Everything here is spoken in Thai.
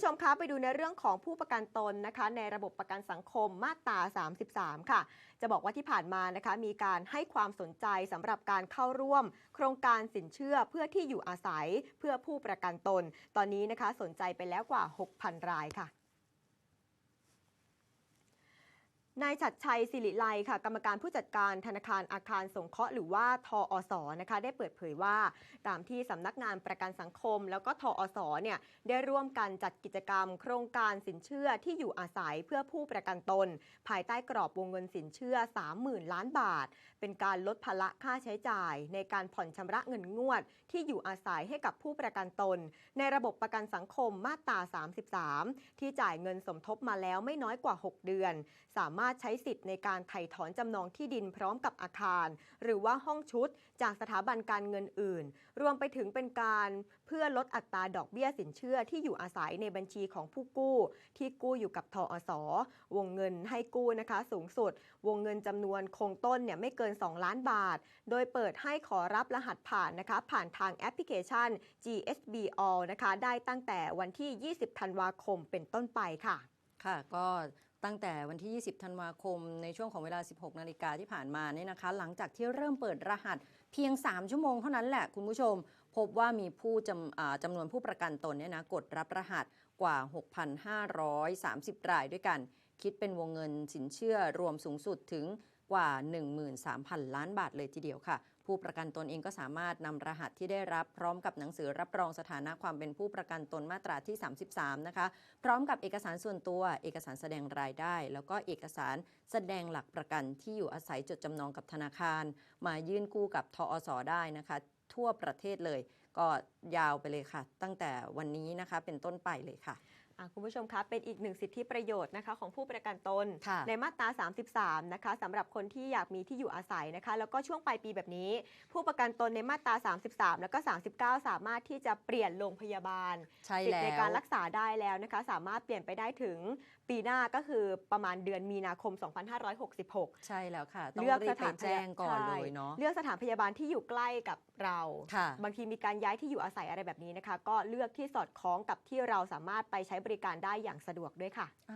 ผู้ชมคะไปดูในเรื่องของผู้ประกันตนนะคะ ในระบบประกันสังคมมาตรา 33 ค่ะ จะบอกว่าที่ผ่านมานะคะ มีการให้ความสนใจสำหรับการเข้าร่วม โครงการสินเชื่อเพื่อที่อยู่อาศัยเพื่อผู้ประกันตน ตอนนี้นะคะสนใจไปแล้วกว่า 6,000 รายค่ะ นายชัดชัยสิริไลค่ะ กรรมการผู้จัดการธนาคารอาคารสงเคราะห์หรือว่าทออสนะคะ ได้เปิดเผยว่า ตามที่สำนักงานประกันสังคม แล้วก็ทออสเนี่ยได้ร่วมกันจัดกิจกรรม โครงการสินเชื่อที่อยู่อาศัยเพื่อผู้ประกันตน ภายใต้กรอบวงเงินสินเชื่อ 30,000 ล้านบาท เป็นการลดภาระค่าใช้จ่าย ในการผ่อนชำระเงินงวด ที่อยู่อาศัยให้กับผู้ประกันตน ในระบบประกันสังคมมาตรา 33 ที่จ่ายเงินสมทบมาแล้วไม่น้อยกว่า 6 เดือน สามารถใช้สิทธิ์ในการไถ่ถอนจำนองที่ดินพร้อมกับอาคาร หรือว่าห้องชุดจากสถาบันการเงินอื่น รวมไปถึงเป็นการเพื่อลดอัตราดอกเบี้ยสินเชื่อที่อยู่อาศัยในบัญชีของผู้กู้ ที่กู้อยู่กับทอสวงเงินให้กู้นะคะสูงสุด วงเงินจำนวนคงต้นเนี่ยไม่เกิน 2 ล้านบาท โดยเปิดให้ขอรับรหัสผ่านนะคะผ่านทางแอปพลิเคชัน GSB All นะคะได้ตั้งแต่วันที่ 20 ธันวาคมเป็นต้นไปค่ะ ค่ะก็ ตั้งแต่วันที่ 20 ธันวาคม ในช่วงของเวลา 16 นาฬิกาที่ผ่านมาเนี่ยนะคะ หลังจากที่เริ่มเปิดรหัสเพียง 3 ชั่วโมงเท่านั้นแหละคุณผู้ชม พบว่ามีผู้จำจำนวนผู้ประกันตนเนี่ยนะกดรับรหัสกว่า 6,530 รายด้วยกัน คิดเป็นวงเงินสินเชื่อรวมสูงสุดถึงกว่า 13,000 ล้านบาทเลยทีเดียวค่ะ ผู้ประกันตนเองก็สามารถนำรหัสที่ได้รับพร้อมกับหนังสือรับรองสถานะความเป็นผู้ประกันตนมาตราที่ 33 นะคะ พร้อมกับเอกสารส่วนตัว เอกสารแสดงรายได้ แล้วก็เอกสารแสดงหลักประกันที่อยู่อาศัยจดจำนองกับธนาคาร มายื่นกู้กับทอสได้นะคะ ทั่วประเทศเลย ก็ยาวไปเลยค่ะ ตั้งแต่วันนี้นะคะเป็นต้นไปเลยค่ะอะคุณผู้ชมคะเป็นอีกหนึ่งสิทธิประโยชน์นะคะของผู้ประกันตนค่ะในมาตรา 33 นะคะสำหรับคนที่อยากมีที่อยู่อาศัยนะคะ แล้วก็ช่วงปลายปีแบบนี้ ผู้ประกันตนในมาตรา 33 แล้วก็ 39 สามารถที่จะเปลี่ยนโรงพยาบาลใช่สิทแล้ธิ์วในการรักษาได้แล้วนะคะ สามารถเปลี่ยนไปได้ถึงปีหน้าก็คือประมาณเดือนมีนาคม 2566 ใช่แล้วค่ะ ต้องเลือกรีสบไปถานพแจ้ยางก่อนใช่เลยเนาะเลือกสถานพยาบาลที่อยู่ใกล้กับเราค่ะบางทีมีการย้ายที่อยู่อาศัยอะไรแบบนี้นะคะ ก็เลือกที่สอดคล้องกับที่เราสามารถไปใช้บริการได้อย่างสะดวกด้วยค่ะ